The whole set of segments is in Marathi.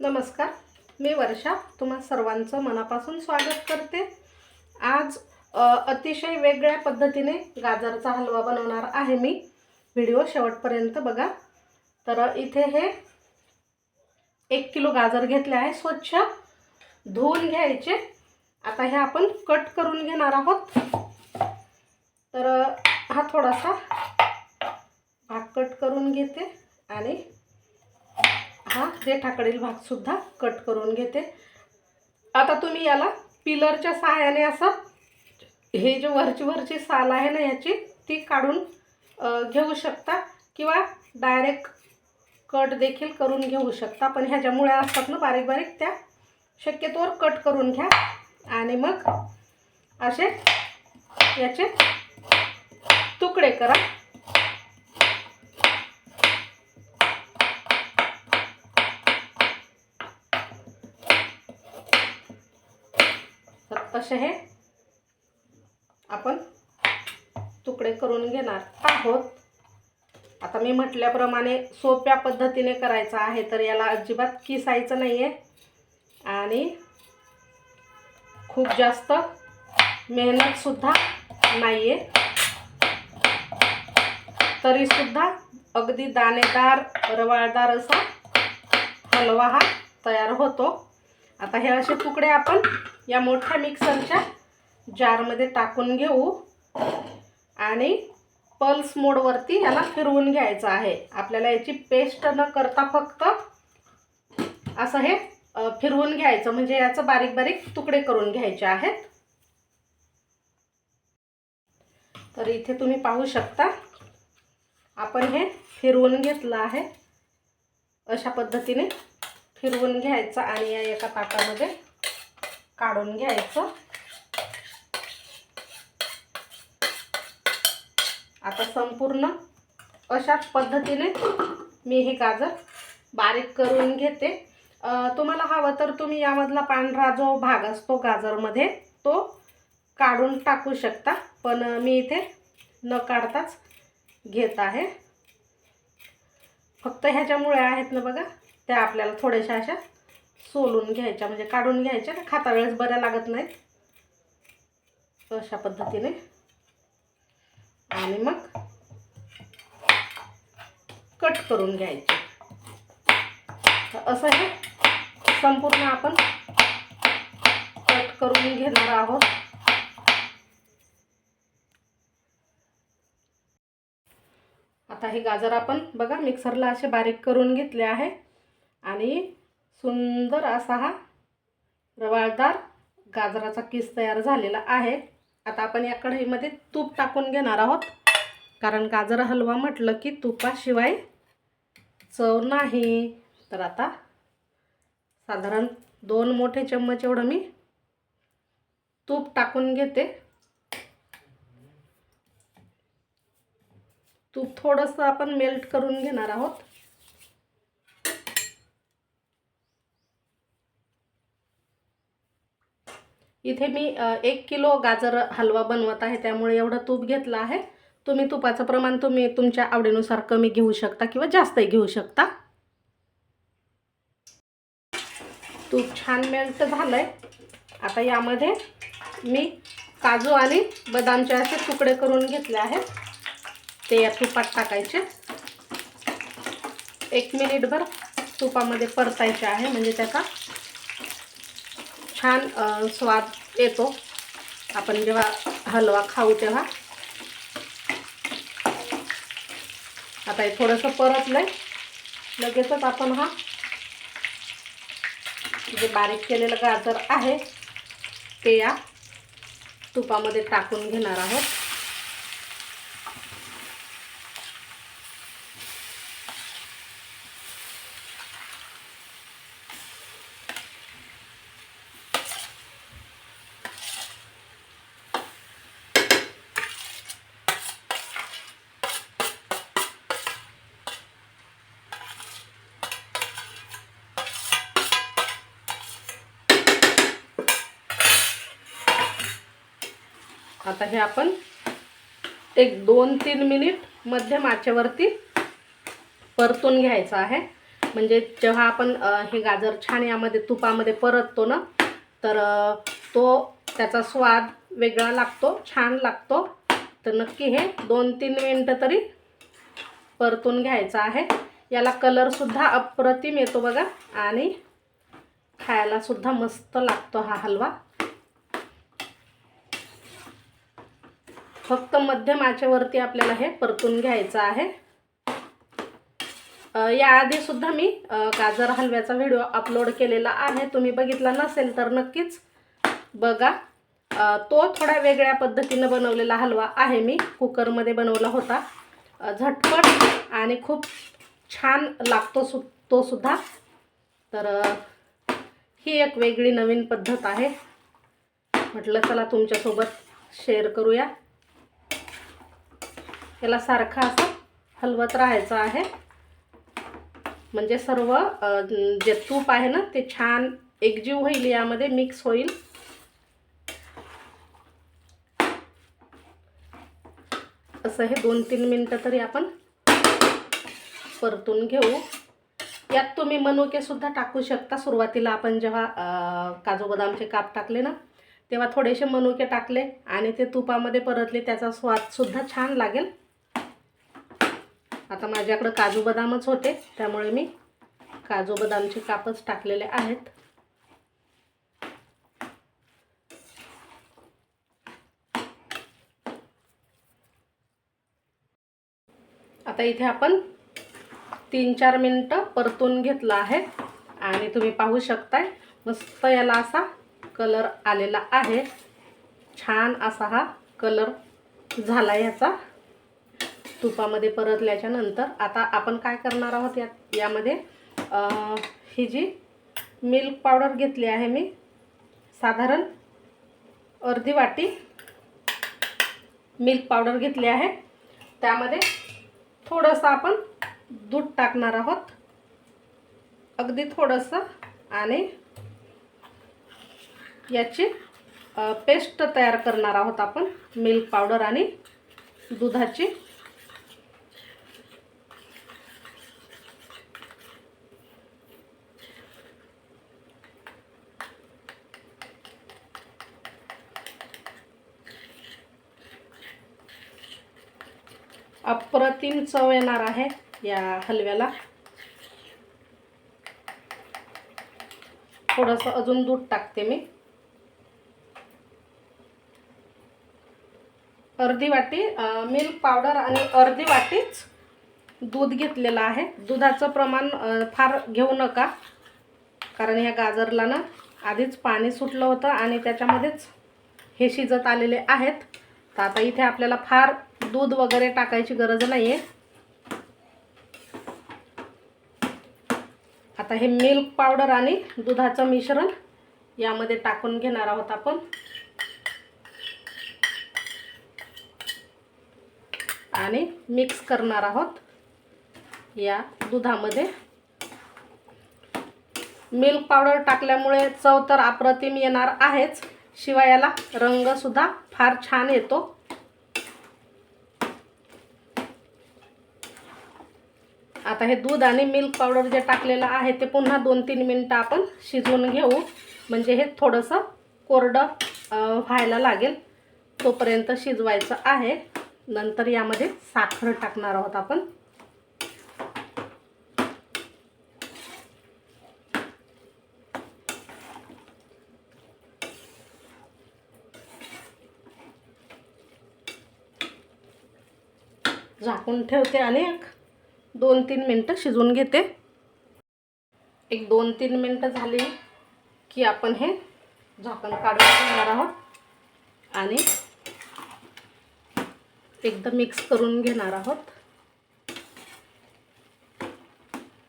नमस्कार मी वर्षा. तुम्हा सर्वांचं मनापासून स्वागत करते. आज अतिशय वेगळ्या पद्धतीने गाजरचा हलवा बनवणार आहे मी. व्हिडिओ शेवटपर्यंत बघा. तर इथे हे एक किलो गाजर घेतले आहे स्वच्छ. धुवून घ्यायचे. आता हे आपण कट करून घेणार आहोत. तर हा थोडासा भाग कट करून घेते आणि हा देठाकडील भागसुद्धा कट करून घेते. आता तुम्ही याला पिलरच्या सहाय्याने असं हे जे वरची वरची साल आहे ना याची ती काढून घेऊ शकता किंवा डायरेक्ट कट देखील करून घेऊ शकता. पण ह्या ज्या मुळ्या असतात ना बारीक बारीक त्या. शक्यतोवर कट करून घ्या. आणि मग असे याचे तुकडे करा. तसे हे आपण तुकडे करून घेणार आहोत. आता मी म्हटल्याप्रमाणे सोप्या पद्धतीने करायचं आहे तर याला अजिबात किसायचं नाही आहे आणि खूप जास्त मेहनतसुद्धा नाही आहे तरीसुद्धा अगदी दाणेदार रवाळदार असा हलवा हा तयार होतो. आता हे असे तुकडे आपण या मोठ्या मिक्सरच्या जारमध्ये टाकून घेऊ. आणि पल्स मोडवरती याला फिरवून घ्यायचं आहे. आपल्याला याची पेस्ट न करता फक्त असं हे फिरवून घ्यायचं. म्हणजे याचं बारीक बारीक तुकडे करून घ्यायचे आहेत. तर इथे तुम्ही पाहू शकता आपण हे फिरवून घेतलं आहे. अशा पद्धतीने फिरवून घ्यायचं आणि या एका ताटामध्ये काढून घ्यायचं. आता संपूर्ण अशाच पद्धतीने मी हे गाजर बारीक करून घेते. तुम्हाला हवं तर तुम्ही यामधला पांढरा जो भाग असतो गाजरमध्ये तो काढून टाकू शकता. पण मी इथे न काढताच घेत आहे. फक्त ह्याच्यामुळे आहेत ना बघा त्या आपल्याला थोड्याशा अशा सोलून घ्यायच्या म्हणजे काढून घ्यायच्या खाता वेळेस बऱ्या लागत नाहीत. अशा पद्धतीने. आणि मग कट करून घ्यायचे. असं हे संपूर्ण आपण कट करून घेणार आहोत. आता हे गाजर आपण बघा मिक्सरला असे बारीक करून घेतले आहे. आणि सुंदर असा हा रवाळदार गाजराचा किस तयार झालेला आहे. आता आपण या कढईमध्ये तूप टाकून घेणार आहोत. कारण गाजर हलवा म्हटलं की तुपाशिवाय चव नाही. तर आता साधारण दोन मोठे चम्मच एवढं मी तूप टाकून घेते. तूप थोडंसं आपण मेल्ट करून घेणार आहोत. इथे मी एक किलो गाजर हलवा बनवत आहे त्यामुळे एवढं तूप घेतलं आहे. तुम्ही तुपाचं प्रमाण तुम्ही तुमच्या आवडीनुसार कमी घेऊ शकता किंवा जास्तही घेऊ शकता. तूप छान मेल्ट झालं आहे आता यामध्ये मी काजू आणि बदामचे असे तुकडे करून घेतले आहेत. ते या तुपात टाकायचे. एक मिनिटभर तुपामध्ये परतायचे आहे म्हणजे त्याचा छान स्वाद येतो. आपण जेव्हा हलवा खाऊ तेव्हा. आता हे थोडंसं परतलं लगेचच आपण हा जे बारीक केलेलं गाजर आहे ते या तुपामध्ये टाकून घेणार आहोत. आता हे आपण एक दोन तीन मिनिट मध्यम आचेवरती परतून घ्यायचं आहे. म्हणजे जेव्हा आपण हे गाजर छान यामध्ये तुपामध्ये परततो ना तर तो त्याचा स्वाद वेगळा लागतो छान लागतो. तर नक्की हे दोन तीन मिनटं तरी परतून घ्यायचं आहे. याला कलरसुद्धा अप्रतिम येतो बघा आणि खायलासुद्धा मस्त लागतो हा हलवा. फक्त मध्यम आचेवरती आपल्याला हे परतून घ्यायचं आहे. याआधी सुद्धा मी गाजर हलव्याचा व्हिडिओ अपलोड केलेला आहे. तुम्ही बघितला नसेल तर नक्कीच बघा. तो थोड्या वेगळ्या पद्धतीनं बनवलेला हलवा आहे मी. कुकरमध्ये बनवला होता. झटपट आणि खूप छान लागतो सु तो सुद्धा. तर ही एक वेगळी नवीन पद्धत आहे. म्हटलं चला तुमच्यासोबत शेअर करूया. याला सारखा असं हलवत राहायचं आहे. म्हणजे सर्व जे तूप आहे ना ते छान एकजीव होईल यामध्ये मिक्स होईल. असं हे दोन तीन मिनटं तरी आपण परतून घेऊ. यात तुम्ही मनुकेसुद्धा टाकू शकता. सुरुवातीला आपण जेव्हा काजू बदामचे काप टाकले ना तेव्हा थोडेसे मनुके टाकले आणि ते तुपामध्ये परतले त्याचा स्वादसुद्धा छान लागेल. आता माझ्याकडं काजू बदामच होते त्यामुळे मी काजू बदामचे कापच टाकलेले आहेत. आता इथे आपण तीन चार मिनटं परतून घेतलं आहे आणि तुम्ही पाहू शकताय मस्त याला असा कलर आलेला आहे. छान असा हा कलर झाला याचा. तुपामध्ये परतल्याच्या नंतर आता आपण काय करणार आहोत या यामध्ये ही जी मिल्क पावडर घेतली आहे मी साधारण अर्धी वाटी मिल्क पावडर घेतली आहे. त्यामध्ये थोडंसं आपण दूध टाकणार आहोत. अगदी थोडंसं आणि याची पेस्ट तयार करणार आहोत आपण मिल्क पावडर आणि दुधाची. अप्रतिम चव येणार आहे या हलव्याला. थोडंसं अजून दूध टाकते मी. अर्धी वाटी मिल्क पावडर आणि अर्धी वाटीच दूध घेतलेलं आहे. दुधाचं प्रमाण फार घेऊ नका. कारण या गाजरला ना आधीच पाणी सुटलं होतं आणि त्याच्यामध्येच हे शिजत आलेले आहेत. तर आता इथे आपल्याला फार दूध वगैरे टाकायची गरज नाही आहे आता हे मिल्क पावडर आणि दुधाचं मिश्रण यामध्ये टाकून घेणार आहोत आपण. आणि मिक्स करणार आहोत या दुधामध्ये. मिल्क पावडर टाकल्यामुळे चव तर अप्रतिम येणार आहेच. शिवाय याला रंगसुद्धा फार छान येतो. आता हे दूध आणि मिल्क पावडर जे टाकलेलं आहे ते पुन्हा दोन तीन मिनटं आपण शिजवून घेऊ. म्हणजे हे थोडंसं कोरडं व्हायला लागेल. तोपर्यंत शिजवायचं आहे. नंतर यामध्ये साखर टाकणार आहोत आपण. झाकून ठेवते आणि एक दोन तीन मिनटं शिजवून घेते. एक दोन तीन मिनटं झाली की आपण हे झाकण काढून घेणार आहोत. आणि एकदम मिक्स करून घेणार आहोत.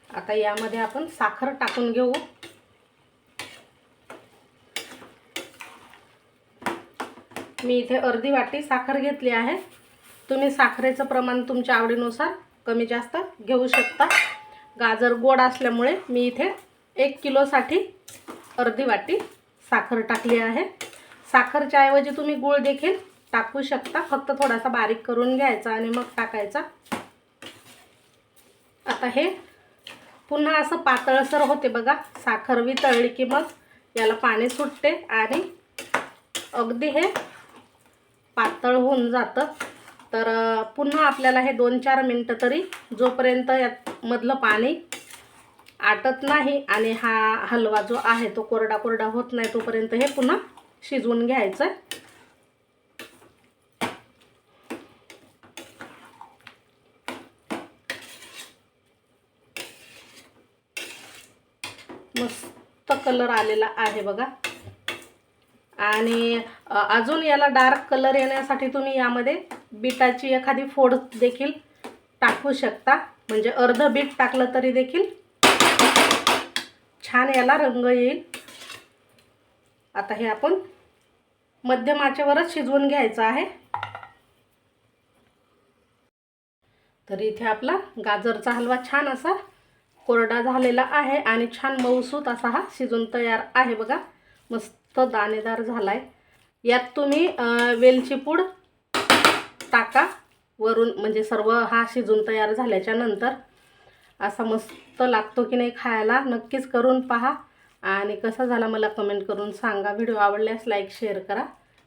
आता यामध्ये आपण साखर टाकून घेऊ. मी इथे अर्धी वाटी साखर घेतली आहे. तुम्ही साखरेचं प्रमाण तुमच्या आवडीनुसार कमी जास्त घेऊ शकता. गाजर गोड असल्यामुळे मी इथे एक किलोसाठी अर्धी वाटी साखर टाकली आहे. साखरच्या ऐवजी तुम्ही गूळ देखील टाकू शकता. फक्त थोडासा बारीक करून घ्यायचा आणि मग टाकायचा. आता हे पुन्हा असं पातळसर होते बघा. साखर वितळली की मग याला पाणी सुटते आणि अगदी हे पातळ होऊन जातं. तर पुन्हा आपल्याला हे दोन चार मिनटं तरी जोपर्यंत यात मधलं पाणी आटत नाही आणि हा हलवा जो आहे तो कोरडा कोरडा होत नाही तोपर्यंत हे पुन्हा शिजवून घ्यायचं. मस्त कलर आलेला आहे बघा. आणि अजून याला डार्क कलर येण्यासाठी तुम्ही यामध्ये बीटाची एखादी फोड देखील टाकू शकता. म्हणजे अर्ध बीट टाकलं तरी देखील छान याला रंग येईल. आता हे आपण मध्यम आचेवरच शिजवून घ्यायचं आहे. तर इथे आपला गाजरचा हलवा छान असा कोरडा झालेला आहे आणि छान मऊसूत असा हा शिजून तयार आहे बघा. मस्त दाणेदार झाला आहे यात तुम्ही वेलची पूड टाका. वरून म्हणजे सर्व हा शिजून तयार झाल्याच्यानंतर असा मस्त लागतो की नाही खायला नक्कीच करून पहा. आणि कसा झाला मला कमेंट करून सांगा. व्हिडिओ आवडल्यास लाईक शेअर करा.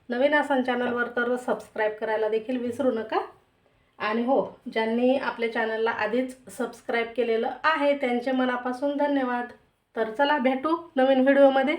नवीन असाल चॅनलवर तर सबस्क्राईब करायला देखील विसरू नका. आणि हो ज्यांनी आपल्या चॅनलला आधीच सबस्क्राईब केलेलं आहे त्यांचे मनापासून धन्यवाद. तर चला भेटू नवीन व्हिडिओमध्ये